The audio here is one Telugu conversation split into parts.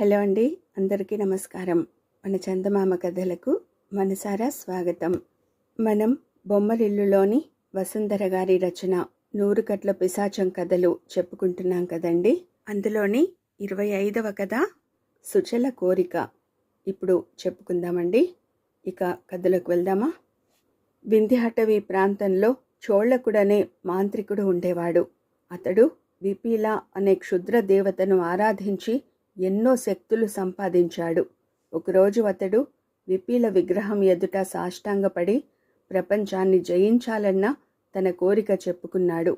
హలో అండి అందరికీ నమస్కారం. మన చందమామ కథలకు మనసారా స్వాగతం. మనం బొమ్మరిల్లులోని వసుంధర గారి రచన నూరు కట్ల పిశాచం కథలు చెప్పుకుంటున్నాం కదండి. అందులోని ఇరవై ఐదవ కథ సుచల కోరిక. ఇప్పుడు చెప్పుకుందామండి. ఇక కథలకు వెళ్దామా? వింధ్యాటవి ప్రాంతంలో చోళకుడనే మాంత్రికుడు ఉండేవాడు. అతడు విపీల అనే క్షుద్ర దేవతను ఆరాధించి ఎన్నో శక్తులు సంపాదించాడు. ఒకరోజు అతడు విపీల విగ్రహం ఎదుట సాష్టాంగపడి ప్రపంచాన్ని జయించాలన్న తన కోరిక చెప్పుకున్నాడు.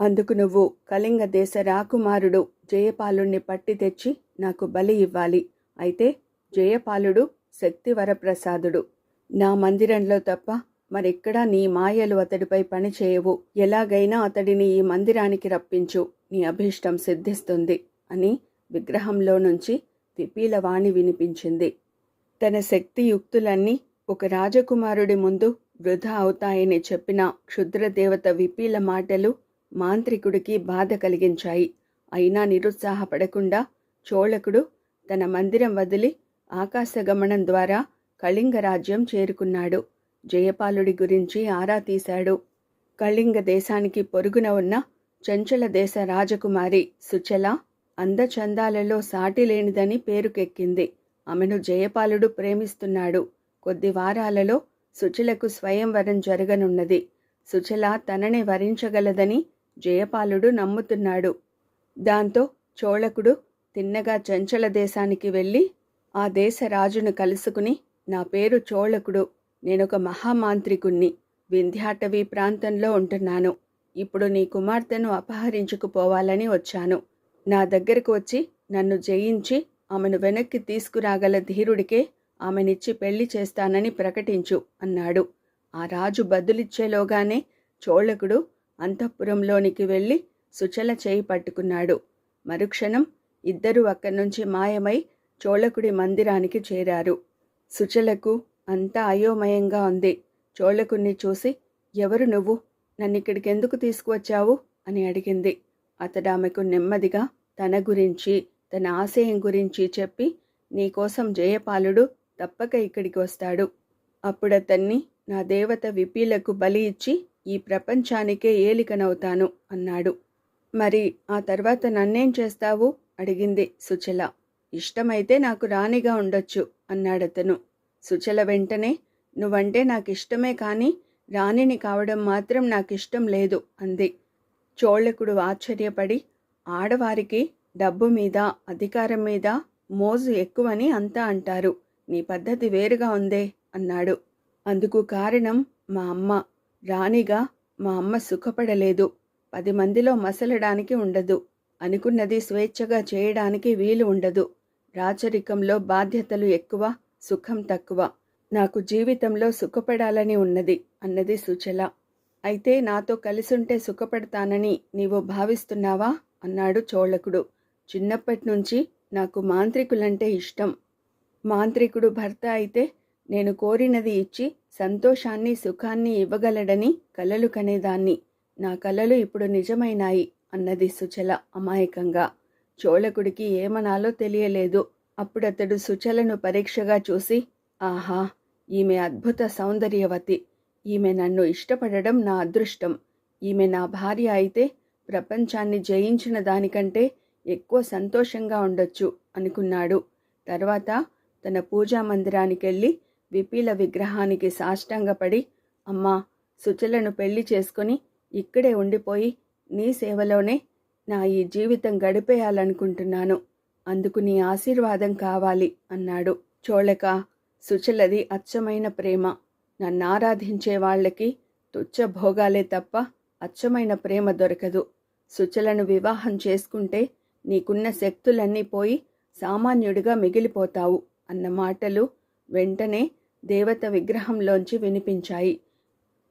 అందుకు నువ్వు కళింగ దేశ రాకుమారుడు జయపాలుణ్ణి పట్టి తెచ్చి నాకు బలి ఇవ్వాలి. అయితే జయపాలుడు శక్తివరప్రసాదుడు. నా మందిరంలో తప్ప మరెక్కడా నీ మాయలు అతడిపై పనిచేయవు ఎలాగైనా అతడిని ఈ మందిరానికి రప్పించు. నీ అభీష్టం సిద్ధిస్తుంది అని విగ్రహంలో నుంచి విపీల వాణి వినిపించింది. తన శక్తియుక్తులన్నీ ఒక రాజకుమారుడి ముందు వృధా అవుతాయని చెప్పిన క్షుద్రదేవత విపీల మాటలు మాంత్రికుడికి బాధ కలిగించాయి. అయినా నిరుత్సాహపడకుండా చోళకుడు తన మందిరం వదిలి ఆకాశగమనం ద్వారా కళింగ రాజ్యం చేరుకున్నాడు. జయపాలుడి గురించి ఆరా తీశాడు. కళింగ దేశానికి పొరుగున ఉన్న చంచల దేశ రాజకుమారి సుచల అందచందాలలో సాటి లేనిదని పేరుకెక్కింది. ఆమెను జయపాలుడు ప్రేమిస్తున్నాడు. కొద్ది వారాలలో సుచలకు స్వయంవరం జరగనున్నది. సుచల తనని వరించగలదని జయపాలుడు నమ్ముతున్నాడు. దాంతో చోళకుడు తిన్నగా చంచల దేశానికి వెళ్ళి ఆ దేశ రాజును కలుసుకుని నా పేరు చోళకుడు నేనొక మహామాంత్రికుణ్ణి వింధ్యాటవి ప్రాంతంలో ఉంటున్నాను. ఇప్పుడు నీ కుమార్తెను అపహరించుకుపోవాలని వచ్చాను. నా దగ్గరకు వచ్చి నన్ను జయించి ఆమెను వెనక్కి తీసుకురాగల ధీరుడికే ఆమెనిచ్చి పెళ్ళి చేస్తానని ప్రకటించు అన్నాడు. ఆ రాజు బదులిచ్చేలోగానే చోళకుడు అంతఃపురంలోనికి వెళ్ళి సుచల చేయి పట్టుకున్నాడు. మరుక్షణం ఇద్దరూ అక్కడి నుంచి మాయమై చోళకుడి మందిరానికి చేరారు. సుచలకు అంతా అయోమయంగా ఉంది. చోళకుణ్ణి చూసి ఎవరు నువ్వు? నన్నిక్కడికెందుకు తీసుకువచ్చావు? అని అడిగింది. అతడు ఆమెకు నెమ్మదిగా తన గురించి తన ఆశయం గురించి చెప్పి నీకోసం జయపాలుడు తప్పక ఇక్కడికి వస్తాడు. అప్పుడతన్ని నా దేవత విపీలకు బలి ఇచ్చి ఈ ప్రపంచానికే ఏలికనవుతాను అన్నాడు. మరి ఆ తర్వాత నన్నేం చేస్తావు? అడిగింది సుచల. ఇష్టమైతే నాకు రాణిగా ఉండొచ్చు అన్నాడతను. సుచల వెంటనే నువ్వంటే నాకు ఇష్టమే కానీ రాణిని కావడం మాత్రం నాకు ఇష్టం లేదు అంది. చోళకుడు ఆశ్చర్యపడి ఆడవారికి డబ్బు మీద అధికారం మీద మోజు ఎక్కువని అంతా అంటారు. నీ పద్ధతి వేరుగా ఉందే అన్నాడు. అందుకు కారణం మా అమ్మ. రాణిగా మా అమ్మ సుఖపడలేదు. పది మందిలో మసలడానికి ఉండదు. అనుకున్నది స్వేచ్ఛగా చేయడానికి వీలు ఉండదు. రాచరికంలో బాధ్యతలు ఎక్కువ సుఖం తక్కువ. నాకు జీవితంలో సుఖపడాలని ఉన్నది అన్నది సుచల. అయితే నాతో కలిసుంటే సుఖపడతానని నీవు భావిస్తున్నావా? అన్నాడు చోళకుడు. చిన్నప్పటి నుంచి నాకు మాంత్రికులంటే ఇష్టం. మాంత్రికుడు భర్త అయితే నేను కోరినది ఇచ్చి సంతోషాన్ని సుఖాన్ని ఇవ్వగలడని కలలు కనేదాన్ని. నా కలలు ఇప్పుడు నిజమైనాయి అన్నది సుచల అమాయకంగా. చోళకుడికి ఏమనాలో తెలియలేదు. అప్పుడతడు సుచలను పరీక్షగా చూసి ఆహా ఈమె అద్భుత సౌందర్యవతి. ఈమె నన్ను ఇష్టపడడం నా అదృష్టం. ఈమె నా భార్య అయితే ప్రపంచాన్ని జయించిన దానికంటే ఎక్కువ సంతోషంగా ఉండొచ్చు అనుకున్నాడు. తర్వాత తన పూజా మందిరానికెళ్ళి విపీల విగ్రహానికి సాష్టంగపడి అమ్మా సుచలను పెళ్ళి చేసుకొని ఇక్కడే ఉండిపోయి నీ సేవలోనే నా ఈ జీవితం గడిపేయాలనుకుంటున్నాను. అందుకు నీ ఆశీర్వాదం కావాలి అన్నాడు. చోళక సుచలది అచ్చమైన ప్రేమ. నన్ను ఆరాధించే వాళ్ళకి తుచ్చ భోగాలే తప్ప అచ్చమైన ప్రేమ దొరకదు. సుచలను వివాహం చేసుకుంటే నీకున్న శక్తులన్నీ పోయి సామాన్యుడిగా మిగిలిపోతావు అన్న మాటలు వెంటనే దేవత విగ్రహంలోంచి వినిపించాయి.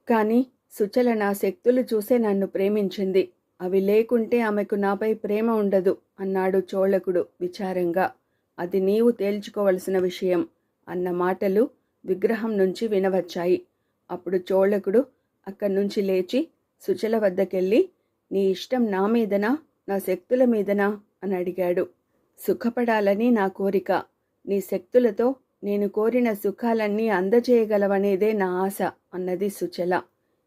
కానీ సుచల నా శక్తులు చూసే నన్ను ప్రేమించింది. అవి లేకుంటే ఆమెకు నాపై ప్రేమ ఉండదు అన్నాడు చోళకుడు విచారంగా. అది నీవు తేల్చుకోవలసిన విషయం అన్న మాటలు విగ్రహం నుంచి వినవచ్చాయి. అప్పుడు చోళకుడు అక్కడి నుంచి లేచి సుచల వద్దకెళ్ళి నీ ఇష్టం నా మీదనా? నా శక్తుల మీదనా? అని అడిగాడు. సుఖపడాలని నా కోరిక. నీ శక్తులతో నేను కోరిన సుఖాలన్నీ అందజేయగలవనేదే నా ఆశ అన్నది సుచల.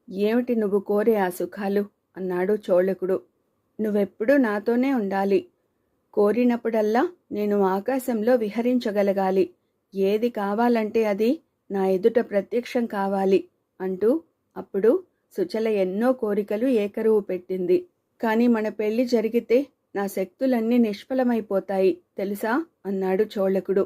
ఏమిటి నువ్వు కోరే ఆ సుఖాలు? అన్నాడు చోళకుడు. నువ్వెప్పుడూ నాతోనే ఉండాలి. కోరినప్పుడల్లా నేను ఆకాశంలో విహరించగలగాలి. ఏది కావాలంటే అది నా ఎదుట ప్రత్యక్షం కావాలి అంటూ అప్పుడు సుచల ఎన్నో కోరికలు ఏకరువు పెట్టింది. కానీ మన పెళ్ళి జరిగితే నా శక్తులన్నీ నిష్ఫలమైపోతాయి తెలుసా? అన్నాడు చోళకుడు.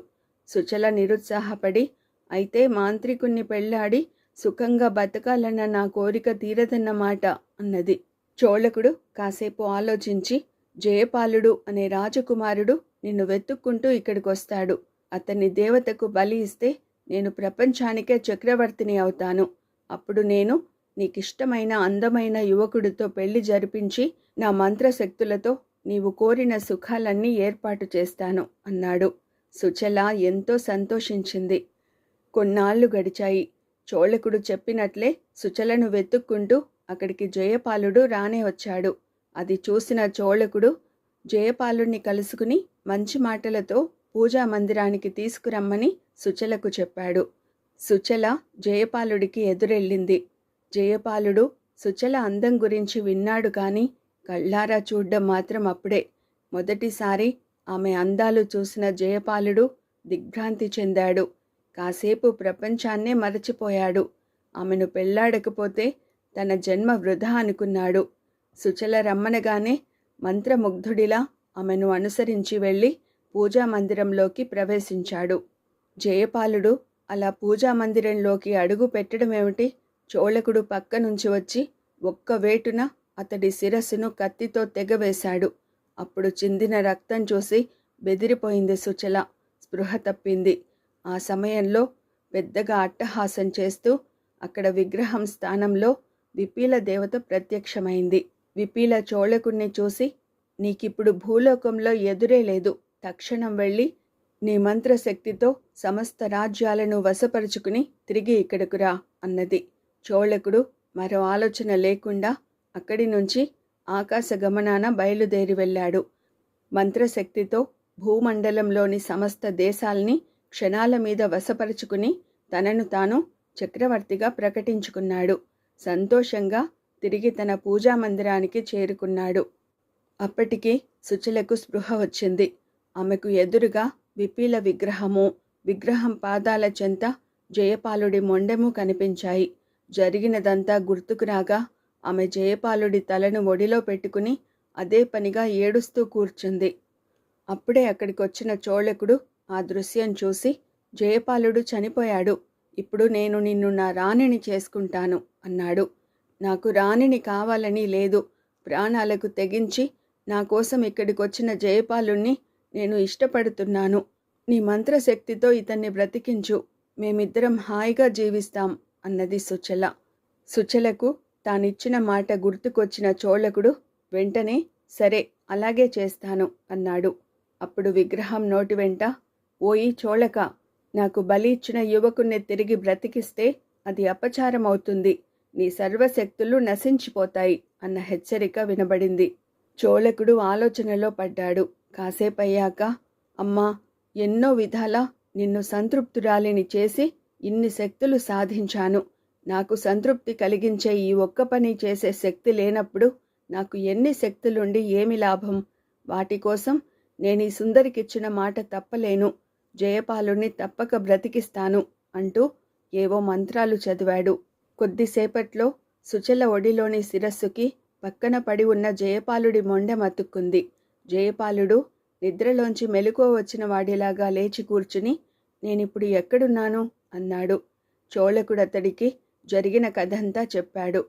సుచల నిరుత్సాహపడి అయితే మాంత్రికుణ్ణి పెళ్ళాడి సుఖంగా బతకాలన్న నా కోరిక తీరదన్నమాట అన్నది. చోళకుడు కాసేపు ఆలోచించి జయపాలుడు అనే రాజకుమారుడు నిన్ను వెతుక్కుంటూ ఇక్కడికొస్తాడు. అతన్ని దేవతకు బలి ఇస్తే నేను ప్రపంచానికే చక్రవర్తిని అవుతాను. అప్పుడు నేను నీకిష్టమైన అందమైన యువకుడితో పెళ్ళి జరిపించి నా మంత్రశక్తులతో నీవు కోరిన సుఖాలన్నీ ఏర్పాటు చేస్తాను అన్నాడు. సుచల ఎంతో సంతోషించింది. కొన్నాళ్ళు గడిచాయి. చోళకుడు చెప్పినట్లే సుచలను వెతుక్కుంటూ అక్కడికి జయపాలుడు రానే వచ్చాడు. అది చూసిన చోళకుడు జయపాలుణ్ణి కలుసుకుని మంచి మాటలతో పూజా మందిరానికి తీసుకురమ్మని సుచలకు చెప్పాడు. సుచల జయపాలుడికి ఎదురెళ్ళింది. జయపాలుడు సుచల అందం గురించి విన్నాడు కానీ కళ్ళారా చూడ్డం మాత్రం అప్పుడే. మొదటిసారి ఆమె అందాలు చూసిన జయపాలుడు దిగ్భ్రాంతి చెందాడు. కాసేపు ప్రపంచాన్నే మరచిపోయాడు. ఆమెను పెళ్ళాడకపోతే తన జన్మ వృధా అనుకున్నాడు. సుచల రమ్మనగానే మంత్రముగ్ధుడిలా ఆమెను అనుసరించి వెళ్ళి పూజా మందిరంలోకి ప్రవేశించాడు. జయపాలుడు అలా పూజా మందిరంలోకి అడుగు పెట్టడమేమిటి? చోళకుడు పక్క నుంచి వచ్చి ఒక్క వేటున అతడి శిరస్సును కత్తితో తెగవేశాడు. అప్పుడు చిందిన రక్తం చూసి బెదిరిపోయింది సుచల. స్పృహ తప్పింది. ఆ సమయంలో పెద్దగా అట్టహాసం చేస్తూ అక్కడ విగ్రహం స్థానంలో విపీల దేవత ప్రత్యక్షమైంది. విపీల చోళకుణ్ణి చూసి నీకిప్పుడు భూలోకంలో ఎదురే లేదు. తక్షణం వెళ్ళి నీ మంత్రశక్తితో సమస్త రాజ్యాలను వశపరుచుకుని తిరిగి ఇక్కడకు రా అన్నది. చోళకుడు మరో ఆలోచన లేకుండా అక్కడి నుంచి ఆకాశ గమనాన బయలుదేరి వెళ్ళాడు. మంత్రశక్తితో భూమండలంలోని సమస్త దేశాల్ని క్షణాల మీద వశపరుచుకుని తనను తాను చక్రవర్తిగా ప్రకటించుకున్నాడు. సంతోషంగా తిరిగి తన పూజా మందిరానికి చేరుకున్నాడు. అప్పటికి సుచలకు స్పృహ వచ్చింది. ఆమెకు ఎదురుగా విపీల విగ్రహము విగ్రహం పాదాల చెంత జయపాలుడి మొండెము కనిపించాయి. జరిగినదంతా గుర్తుకు రాగా ఆమె జయపాలుడి తలను ఒడిలో పెట్టుకుని అదే పనిగా ఏడుస్తూ కూర్చుంది. అప్పుడే అక్కడికొచ్చిన చోళకుడు ఆ దృశ్యం చూసి జయపాలుడు చనిపోయాడు. ఇప్పుడు నేను నిన్ను నా రాణిని చేసుకుంటాను అన్నాడు. నాకు రాణిని కావాలని లేదు. ప్రాణాలకు తెగించి నా కోసం ఇక్కడికొచ్చిన జయపాలుణ్ణి నేను ఇష్టపడుతున్నాను. నీ మంత్రశక్తితో ఇతన్ని బ్రతికించు. మేమిద్దరం హాయిగా జీవిస్తాం. అన్నది సుచల. సుచలకు తానిచ్చిన మాట గుర్తుకొచ్చిన చోళకుడు వెంటనే సరే అలాగే చేస్తాను అన్నాడు. అప్పుడు విగ్రహం నోటి వెంట ఓయి చోళక నాకు బలి ఇచ్చిన యువకుణ్ణి తిరిగి బ్రతికిస్తే అది అపచారం అవుతుంది నీ సర్వశక్తులు నశించిపోతాయి అన్న హెచ్చరిక వినబడింది. చోళకుడు ఆలోచనలో పడ్డాడు. కాసేపయ్యాక అమ్మా ఎన్నో విధాల నిన్ను సంతృప్తురాలిని చేసి ఇన్ని శక్తులు సాధించాను. నాకు సంతృప్తి కలిగించే ఈ ఒక్క పని చేసే శక్తి లేనప్పుడు నాకు ఎన్ని శక్తులుండి ఏమి లాభం? వాటి కోసం నేను ఈ సుందరికిచ్చిన మాట తప్పలేను. జయపాలుణ్ణి తప్పక బ్రతికిస్తాను అంటూ ఏవో మంత్రాలు చదివాడు. కొద్దిసేపట్లో సుచల ఒడిలోని శిరస్సుకి పక్కన పడి ఉన్న జయపాలుడి మొండె మతుక్కుంది. జయపాలుడు నిద్రలోంచి మెలకువ వచ్చిన వాడిలాగా లేచి కూర్చుని నేనిప్పుడు ఎక్కడున్నాను? అన్నాడు. చోళకుడు అతడికి జరిగిన కథంతా చెప్పాడు.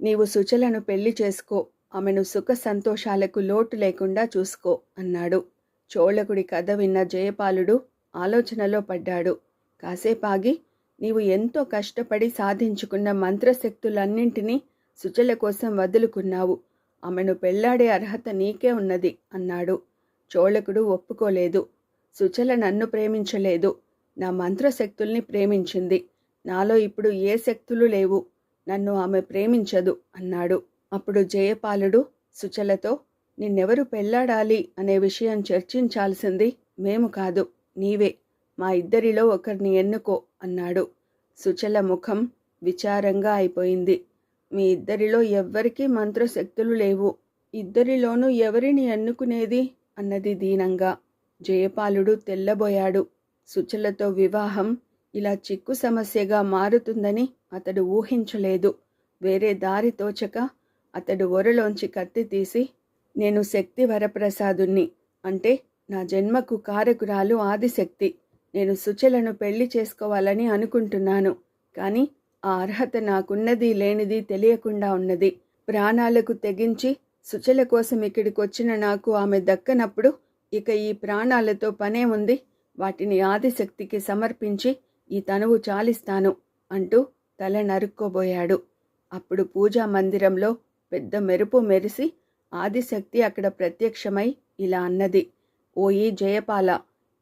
నీవు సుచలను పెళ్ళి చేసుకో ఆమెను సుఖ సంతోషాలకు లోటు లేకుండా చూసుకో అన్నాడు. చోళకుడి కథ విన్న జయపాలుడు ఆలోచనలో పడ్డాడు. కాసేపాగి నీవు ఎంతో కష్టపడి సాధించుకున్న మంత్రశక్తులన్నింటినీ సుచల కోసం వదులుకున్నావు. ఆమెను పెళ్ళాడే అర్హత నీకే ఉన్నది అన్నాడు. చోళకుడు ఒప్పుకోలేదు. సుచల నన్ను ప్రేమించలేదు. నా మంత్రశక్తుల్ని ప్రేమించింది. నాలో ఇప్పుడు ఏ శక్తులు లేవు. నన్ను ఆమె ప్రేమించదు అన్నాడు. అప్పుడు జయపాలుడు సుచలతో నిన్నెవరు పెళ్ళాడాలి అనే విషయం చర్చించాల్సింది మేము కాదు నీవే. మా ఇద్దరిలో ఒకరిని ఎన్నుకో అన్నాడు. సుచల ముఖం విచారంగా అయిపోయింది. మీ ఇద్దరిలో ఎవ్వరికీ మంత్రశక్తులు లేవు. ఇద్దరిలోనూ ఎవరిని ఎన్నుకునేది? అన్నది దీనంగా. జయపాలుడు తెల్లబోయాడు. సుచలతో వివాహం ఇలా చిక్కు సమస్యగా మారుతుందని అతడు ఊహించలేదు. వేరే దారి తోచక అతడు ఒరలోంచి కత్తి తీసి నేను శక్తి వరప్రసాదుణ్ణి. అంటే నా జన్మకు కారకురాలు ఆదిశక్తి. నేను సుచలను పెళ్ళి చేసుకోవాలని అనుకుంటున్నాను. కానీ ఆ అర్హత నాకున్నది లేనిది తెలియకుండా ఉన్నది. ప్రాణాలకు తెగించి సుచల కోసం ఇక్కడికి వచ్చిన నాకు ఆమె దక్కనప్పుడు ఇక ఈ ప్రాణాలతో పనే ఉంది. వాటిని ఆదిశక్తికి సమర్పించి ఈ తనువు చాలిస్తాను అంటూ తల నరుక్కోబోయాడు. అప్పుడు పూజా మందిరంలో పెద్ద మెరుపు మెరిసి ఆదిశక్తి అక్కడ ప్రత్యక్షమై ఇలా అన్నది ఓయి జయపాల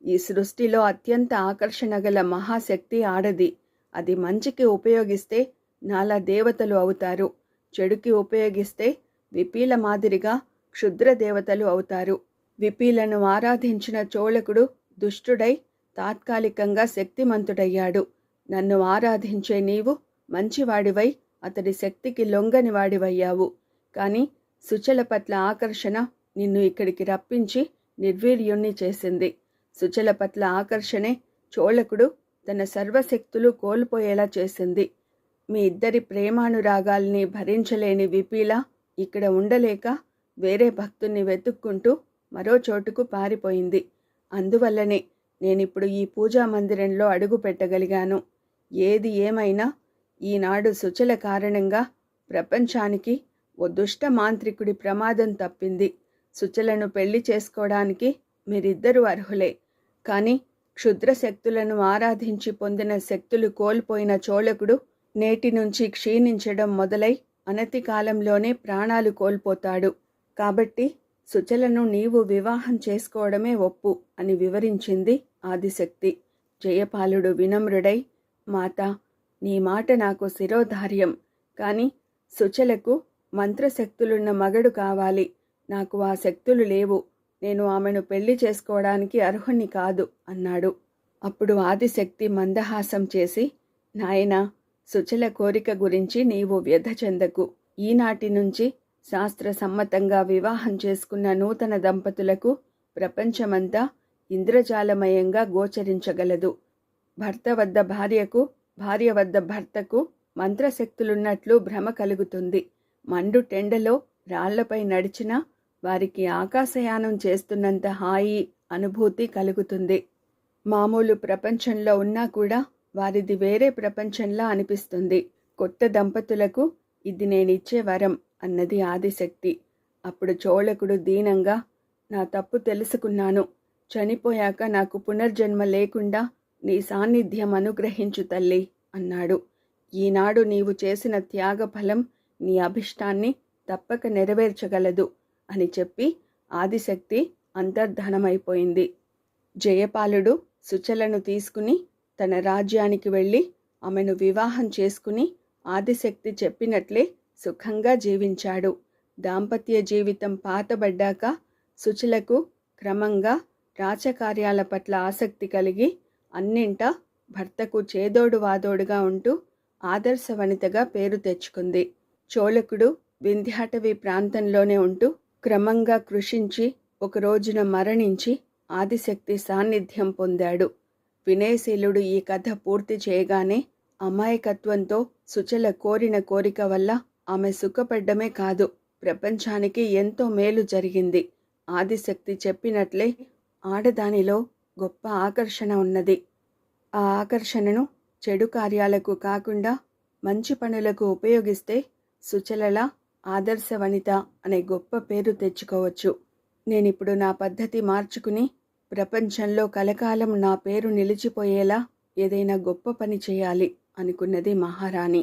ఈ సృష్టిలో అత్యంత ఆకర్షణ గల మహాశక్తి ఆడది. అది మంచికి ఉపయోగిస్తే నాలా దేవతలు అవుతారు. చెడుకి ఉపయోగిస్తే విపీల మాదిరిగా క్షుద్ర దేవతలు అవుతారు. విపీలను ఆరాధించిన చోళకుడు దుష్టుడై తాత్కాలికంగా శక్తిమంతుడయ్యాడు. నన్ను ఆరాధించే నీవు మంచివాడివై అతడి శక్తికి లొంగని వాడివయ్యావు. కానీ సుచల పట్ల ఆకర్షణ నిన్ను ఇక్కడికి రప్పించి నిర్వీర్యుణ్ణి చేసింది. సుచల పట్ల ఆకర్షణే చోళకుడు తన సర్వశక్తులు కోల్పోయేలా చేసింది. మీ ఇద్దరి ప్రేమానురాగాల్ని భరించలేని విపీల ఇక్కడ ఉండలేక వేరే భక్తుణ్ణి వెతుక్కుంటూ మరో చోటుకు పారిపోయింది. అందువల్లనే నేనిప్పుడు ఈ పూజా మందిరంలో అడుగు పెట్టగలిగాను. ఏది ఏమైనా ఈనాడు సుచల కారణంగా ప్రపంచానికి ఓ దుష్ట మాంత్రికుడి ప్రమాదం తప్పింది. సుచలను పెళ్ళి చేసుకోవడానికి మీరిద్దరూ అర్హులే. కానీ క్షుద్ర శక్తులను ఆరాధించి పొందిన శక్తులు కోల్పోయిన చోళకుడు నేటి నుంచి క్షీణించడం మొదలై అనతి కాలంలోనే ప్రాణాలు కోల్పోతాడు. కాబట్టి సుచలను నీవు వివాహం చేసుకోవడమే ఒప్పు అని వివరించింది ఆదిశక్తి. జయపాలుడు వినమ్రుడై మాత నీ మాట నాకు శిరోధార్యం. కానీ సుచలకు మంత్రశక్తులున్న మగడు కావాలి. నాకు ఆ శక్తులు లేవు. నేను ఆమెను పెళ్ళి చేసుకోవడానికి అర్హుణ్ణి కాదు అన్నాడు. అప్పుడు ఆదిశక్తి మందహాసం చేసి నాయనా సుచల కోరిక గురించి నీవు వ్యధ చెందకు. ఈనాటి నుంచి శాస్త్ర సమ్మతంగా వివాహం చేసుకున్న నూతన దంపతులకు ప్రపంచమంతా ఇంద్రజాలమయంగా గోచరించగలదు. భర్త వద్ద భార్యకు భార్య వద్ద భర్తకు మంత్రశక్తులున్నట్లు భ్రమ కలుగుతుంది. మండు టెండలో రాళ్ళపై నడిచినా వారికి ఆకాశయానం చేస్తున్నంత హాయి అనుభూతి కలుగుతుంది. మామూలు ప్రపంచంలో ఉన్నా కూడా వారిది వేరే ప్రపంచంలా అనిపిస్తుంది. కొత్త దంపతులకు ఇది నేనిచ్చే వరం. అన్నది ఆదిశక్తి అప్పుడు చోళకుడు దీనంగా నా తప్పు తెలుసుకున్నాను. చనిపోయాక నాకు పునర్జన్మ లేకుండా నీ సాన్నిధ్యం అనుగ్రహించు తల్లి అన్నాడు. ఈనాడు నీవు చేసిన త్యాగ ఫలం నీ అభిష్టాన్ని తప్పక నెరవేర్చగలదు అని చెప్పి ఆదిశక్తి అంతర్ధనమైపోయింది. జయపాలుడు సుచలను తీసుకుని తన రాజ్యానికి వెళ్ళి ఆమెను వివాహం చేసుకుని ఆదిశక్తి చెప్పినట్లే సుఖంగా జీవించాడు. దాంపత్య జీవితం పాతబడ్డాక సుచులకు క్రమంగా రాచకార్యాల పట్ల ఆసక్తి కలిగి అన్నింటా భర్తకు చేదోడు వాదోడుగా ఉంటూ ఆదర్శవనితగా పేరు తెచ్చుకుంది. చోళకుడు వింధ్యాటవి ప్రాంతంలోనే ఉంటూ క్రమంగా కృషించి ఒక రోజున మరణించి ఆదిశక్తి సాన్నిధ్యం పొందాడు. వినయశీలుడు ఈ కథ పూర్తి చేయగానే అమాయకత్వంతో సుచల కోరిన కోరిక వల్ల ఆమె సుఖపడ్డమే కాదు ప్రపంచానికి ఎంతో మేలు జరిగింది. ఆదిశక్తి చెప్పినట్లే ఆడదానిలో గొప్ప ఆకర్షణ ఉన్నది. ఆ ఆకర్షణను చెడు కార్యాలకు కాకుండా మంచి పనులకు ఉపయోగిస్తే సుచలల ఆదర్శ వనిత అనే గొప్ప పేరు తెచ్చుకోవచ్చు. నేనిప్పుడు నా పద్ధతి మార్చుకుని ప్రపంచంలో కలకాలం నా పేరు నిలిచిపోయేలా ఏదైనా గొప్ప పని చేయాలి అనుకున్నది మహారాణి.